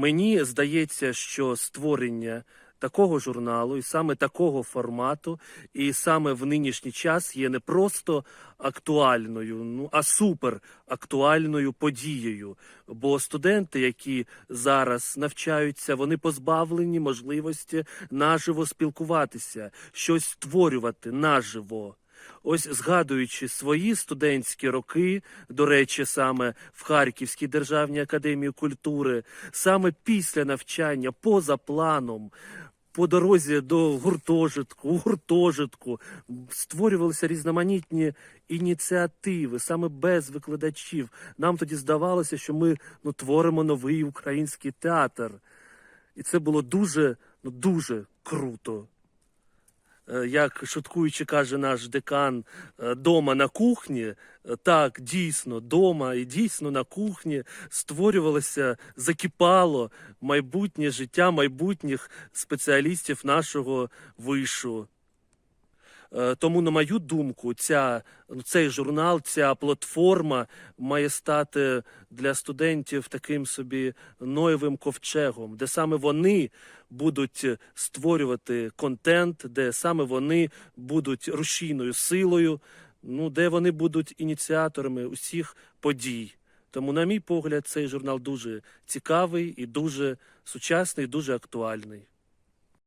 Мені здається, що створення такого журналу і саме такого формату, і саме в нинішній час є не просто актуальною, ну а супер актуальною подією. Бо студенти, які зараз навчаються, вони позбавлені можливості наживо спілкуватися, щось створювати наживо. Ось згадуючи свої студентські роки, до речі, саме в Харківській державній академії культури, саме після навчання, поза планом, по дорозі до гуртожитку, гуртожитку створювалися різноманітні ініціативи, саме без викладачів. Нам тоді здавалося, що ми ну, творимо новий український театр. І це було дуже, ну дуже круто. Е, Як шуткуючи каже наш декан, е, дома на кухні, е, так дійсно дома і дійсно на кухні створювалося, закипало майбутнє життя майбутніх спеціалістів нашого вишу. Е, Тому, на мою думку, ця, ну, цей журнал, ця платформа має стати для студентів таким собі ноєвим ковчегом, де саме вони будуть створювати контент, де саме вони будуть рушійною силою, ну, де вони будуть ініціаторами усіх подій. Тому, на мій погляд, цей журнал дуже цікавий і дуже сучасний, і дуже актуальний.